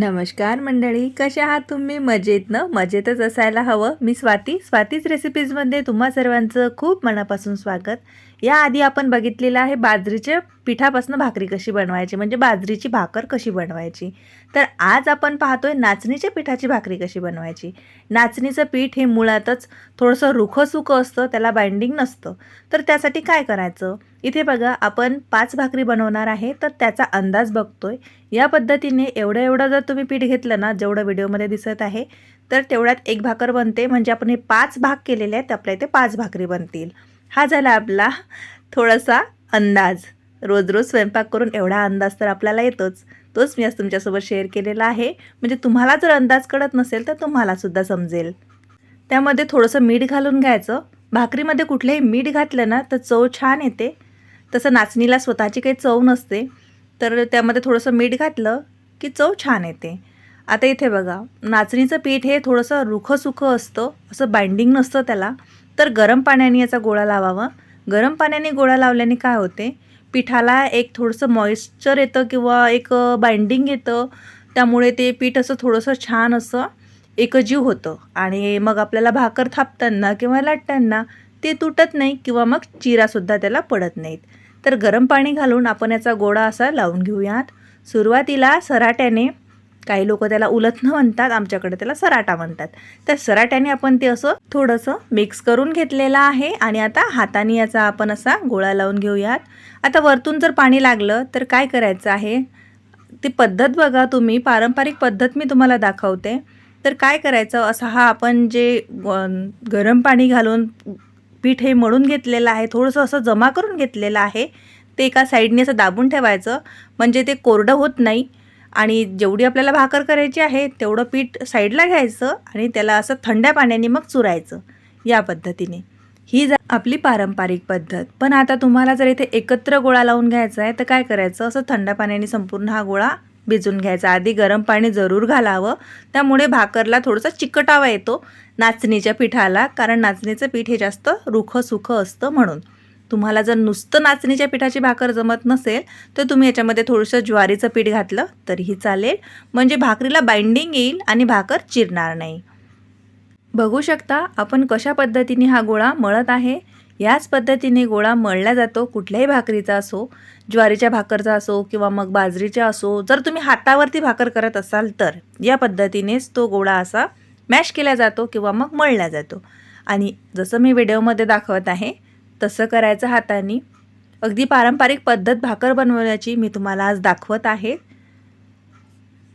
नमस्कार मंडळी कशा आहात तुम्ही? मजेत न? मजेतच असायला हवं. मी स्वाती. स्वातीच रेसिपीजमध्ये तुम्हा सर्वांचं खूप मनापासून स्वागत. याआधी आपण बघितलेलं आहे बाजरीच्या पिठापासून भाकरी कशी बनवायची म्हणजे बाजरीची भाकर कशी बनवायची. तर आज आपण पाहतोय नाचणीच्या पिठाची भाकरी कशी बनवायची. नाचणीचं पीठ हे मुळातच थोडंसं रुखं सुखं असतं त्याला बाइंडिंग नसतं. तर त्यासाठी काय करायचं? इथे बघा आपण पाच भाकरी बनवणार आहे तर त्याचा अंदाज बघतोय. या पद्धतीने एवढं एवढं जर तुम्ही पीठ घेतलं ना जेवढं व्हिडिओमध्ये दिसत आहे तर तेवढ्यात एक भाकर बनते म्हणजे आपण हे पाच भाग केलेले आहेत आपल्या इथे पाच भाकरी बनतील. हा झाला आपला थोडासा अंदाज. रोज रोज स्वयंपाक करून एवढा अंदाज तर आपल्याला येतोच. तोच मी आज तुमच्यासोबत शेअर केलेला आहे. म्हणजे तुम्हाला जर अंदाज कळत नसेल तर तुम्हालासुद्धा समजेल. त्यामध्ये थोडंसं मीठ घालून घ्यायचं. भाकरीमध्ये कुठलंही मीठ घातलं ना तर चव छान येते. तसं नाचणीला स्वतःची काही चव नसते. तर त्यामध्ये थोडंसं मीठ घातलं की चव छान येते. आता इथे बघा नाचणीचं पीठ हे थोडंसं रुखं सुखं असतं. असं बाइंडिंग नसतं त्याला. तर गरम पाण्याने याचा गोळा लावावा. गरम पाण्याने गोळा लावल्याने काय होते? पिठाला एक थोडंसं मॉइश्चर येतं किंवा एक बाइंडिंग येतं. त्यामुळे ते पीठ असं थोडंसं छान असं एकजीव होतं. आणि मग आपल्याला भाकर थापताना किंवा लाटताना ते तुटत नाही किंवा मग चिरासुद्धा त्याला पडत नाहीत. तर गरम पाणी घालून आपण याचा गोळा असा लावून घेऊयात. सुरुवातीला सराट्याने काही लोक त्याला उलथनं म्हणतात आमच्याकडे त्याला सराटा म्हणतात. तर सराट्याने आपण ते असं थोडंसं मिक्स करून घेतलेलं आहे आणि आता हाताने याचा आपण असा गोळा लावून घेऊयात. आता वरतून जर पाणी लागलं तर काय करायचं आहे? ती पद्धत बघा तुम्ही पारंपरिक पद्धत मी तुम्हाला दाखवते. तर काय करायचं? असं हा आपण जे गरम पाणी घालून पीठ हे मळून घेतलेलं आहे थोडंसं असं जमा करून घेतलेलं आहे ते एका साईडने असं दाबून ठेवायचं. म्हणजे ते कोरडं होत नाही. आणि जेवढी आपल्याला भाकर करायची आहे तेवढं पीठ साईडला घ्यायचं आणि त्याला असं थंड्या पाण्याने मग चुरायचं या पद्धतीने. ही जा आपली पारंपरिक पद्धत. पण आता तुम्हाला जर इथे एकत्र गोळा लावून घ्यायचा आहे तर काय करायचं? असं थंड पाण्याने संपूर्ण हा गोळा भिजून घ्यायचा. आधी गरम पाणी जरूर घालावं. त्यामुळे भाकरला थोडासा चिकटावा येतो नाचणीच्या पिठाला कारण नाचणीचं पीठ हे जास्त रुखं सुखं असतं म्हणून. तुम्हाला जर नुसतं नाचणीच्या पिठाची भाकर जमत नसेल तर तुम्ही याच्यामध्ये थोडंसं ज्वारीचं पीठ घातलं तरीही चालेल. म्हणजे भाकरीला बाइंडिंग येईल आणि भाकर चिरणार नाही. बघू शकता आपण कशा पद्धतीने हा गोळा मळत आहे. याच पद्धतीने गोळा मळला जातो कुठल्याही भाकरीचा असो ज्वारीच्या भाकरचा असो किंवा मग बाजरीच्या असो. जर तुम्ही हातावरती भाकर करत असाल तर या पद्धतीनेच तो गोळा असा मॅश केला जातो किंवा मग मळला जातो. आणि जसं मी व्हिडिओमध्ये दाखवत आहे तसं करायचं हाताने. अगदी पारंपरिक पद्धत भाकर बनवण्याची मी तुम्हाला आज दाखवत आहे.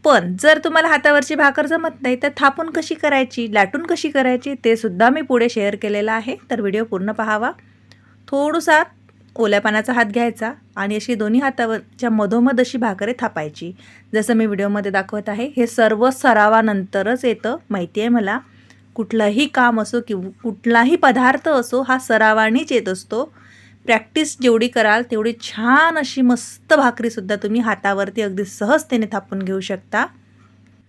पण जर तुम्हाला हातावरची भाकर जमत नाही तर थापून कशी करायची लाटून कशी करायची ते सुद्धा मी पुढे शेअर केलेलं आहे. तर व्हिडिओ पूर्ण पाहावा. थोडंसा ओल्या पाण्याचा हात घ्यायचा आणि अशी दोन्ही हातावरच्या मधोमध अशी भाकरे थापायची. जसं मी व्हिडिओमध्ये दाखवत आहे हे सर्व सरावानंतरच येतं माहिती आहे मला. कुठलंही काम असो किंवा कुठलाही पदार्थ असो हा सरावानीच येत असतो. प्रॅक्टिस जेवढी कराल तेवढी छान अशी मस्त भाकरीसुद्धा तुम्ही हातावरती अगदी सहजतेने थापून घेऊ शकता.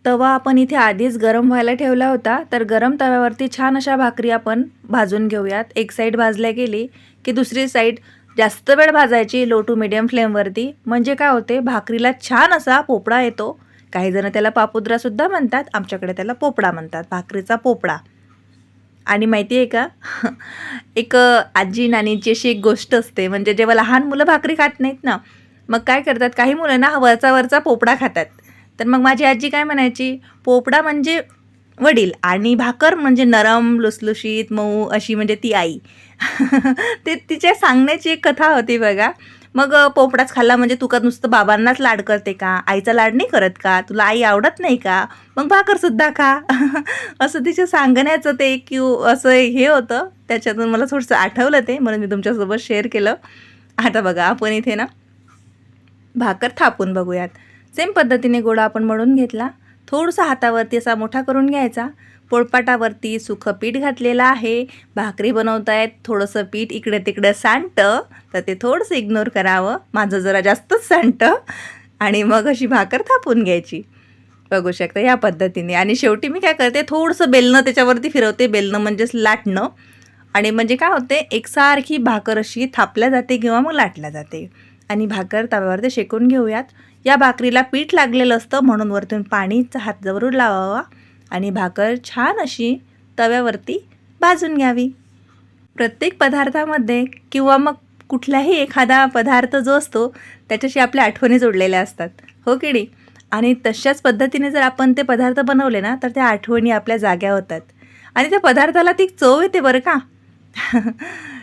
तवा आपण इथे आधीच गरम व्हायला ठेवला होता तर गरम तव्यावरती छान अशा भाकरी आपण भाजून घेऊयात. एक साईड भाजल्या गेली की दुसरी साईड जास्त वेळ भाजायची लो टू मिडियम फ्लेमवरती म्हणजे काय होते? भाकरीला छान असा पोपळा येतो. काही जण त्याला पापुद्रासुद्धा म्हणतात आमच्याकडे त्याला पोपडा म्हणतात भाकरीचा पोपडा आणि माहिती आहे का? एक आजी नानीची अशी एक गोष्ट असते म्हणजे जेव्हा लहान मुलं भाकरी खात नाहीत ना मग काय करतात? काही मुलं ना वरचा वरचा पोपडा खातात. तर मग माझी आजी काय म्हणायची? पोपडा म्हणजे वडील आणि भाकर म्हणजे नरम लुसलुशीत मऊ अशी म्हणजे ती आई. ते तिच्या सांगण्याची एक कथा होती बघा. मग पोपडाच खाल्ला म्हणजे तू का नुसतं बाबांनाच लाड करते का? आईचा लाड नाही करत का? तुला आई आवडत नाही का? मग भाकरसुद्धा खा. असं तिच्या सांगण्याचं ते की असं हे होतं. त्याच्यातून मला थोडंसं आठवलं ते. म्हणून मी तुमच्यासोबत शेअर केलं. आता बघा आपण इथे ना भाकर थापून बघूयात. सेम पद्धतीने गोळा आपण मळून घेतला. थोडंसं हातावरती असा मोठा करून घ्यायचा. पोळपाटावरती सुखं पीठ घातलेलं आहे. भाकरी बनवतायत थोडंसं पीठ इकडे तिकडं सांडतं. तर ते थोडंसं इग्नोर करावं. माझं जरा जास्तच सांडतं. आणि मग अशी भाकर थापून घ्यायची. बघू शकता या पद्धतीने. आणि शेवटी मी काय करते थोडंसं बेलणं त्याच्यावरती फिरवते. बेलणं म्हणजेच लाटणं. आणि म्हणजे काय होते एकसारखी भाकर अशी थापल्या जाते किंवा मग लाटल्या जाते. आणि भाकर तव्यावरती शेकून घेऊयात. या भाकरीला पीठ लागलेलं असतं म्हणून वरतून पाणीचा हात जवळून लावावा आणि भाकर छान अशी तव्यावरती भाजून घ्यावी. प्रत्येक पदार्थामध्ये किंवा मग कुठलाही एखादा पदार्थ जो असतो त्याच्याशी आपल्या आठवणी जोडलेल्या असतात. हो किडी आणि तशाच पद्धतीने जर आपण ते पदार्थ बनवले ना तर त्या आठवणी आपल्या जाग्या होतात. आणि त्या पदार्थाला ती चव येते बरं का?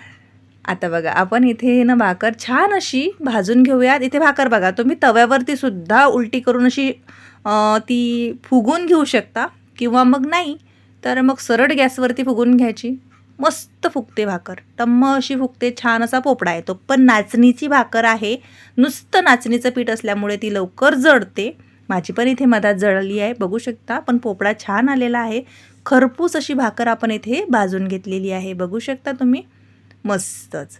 आता बघा आपण इथे ना भाकर छान अशी भाजून घेऊयात. इथे भाकर बघा तुम्ही तव्यावरती सुद्धा उलटी करून अशी ती फुगून घेऊ शकता किंवा मग नाही तर मग सरळ गॅसवरती फुगून घ्यायची. मस्त फुगते भाकर. टम्म अशी फुगते छान असा पोपडा येतो. पण नाचणीची भाकर आहे. नुसतं नाचणीचं पीठ असल्यामुळे ती लवकर जळते. माझी पण इथे मधात जळली आहे बघू शकता. पण पोपडा छान आलेला आहे. खरपूस अशी भाकर आपण इथे भाजून घेतलेली आहे. बघू शकता तुम्ही. मस्तच.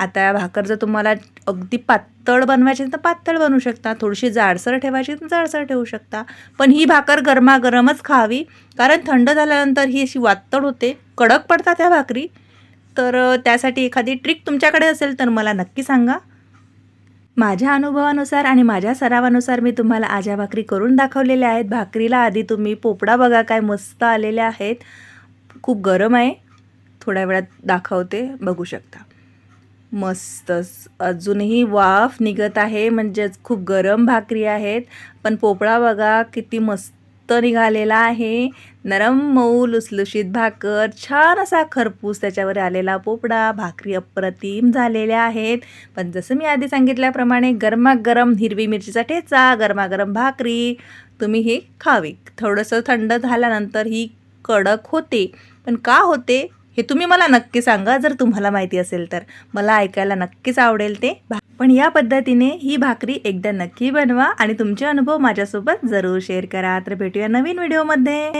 आता या भाकर जर तुम्हाला अगदी पातळ बनवायची तर पातळ बनवू शकता. थोडीशी जाडसर ठेवायची तर जाडसर ठेवू शकता. पण ही भाकर गरमागरमच खावी. कारण थंड झाल्यानंतर ही अशी वातळ होते. कडक पडतात त्या भाकरी. तर त्यासाठी एखादी ट्रिक तुमच्याकडे असेल तर मला नक्की सांगा. माझ्या अनुभवानुसार आणि माझ्या सरावानुसार मी तुम्हाला आजा भाकरी करून दाखवलेल्या आहेत. भाकरीला आधी तुम्ही पोपडा बघा काय मस्त आलेल्या आहेत. खूप गरम आहे. थोड्या वेळात दाखवते बघू शकता. मस्तच अजूनही वाफ निघत आहे म्हणजेच खूप गरम भाकरी आहेत पण पोपळा बघा किती मस्त निघालेला आहे. नरम मऊ लुसलुशीत भाकर छान असा खरपूस त्याच्यावर आलेला पोपडा भाकरी अप्रतिम झालेल्या आहेत. पण जसं मी आधी सांगितल्याप्रमाणे गरमागरम हिरवी मिरचीचा ठेचा गरमागरम भाकरी तुम्ही हे खावी. थोडंसं थंड झाल्यानंतर ही कडक होते पण का होते? हे तुम्ही मला नक्की सांगा जर तुम्हाला माहिती असेल तर. मला ऐकायला नक्कीच आवडेल ते. पण या पद्धतीने ही भाकरी एकदा नक्की बनवा आणि तुमचे अनुभव माझ्यासोबत जरूर शेअर करा. तर भेटूया नवीन व्हिडिओमध्ये.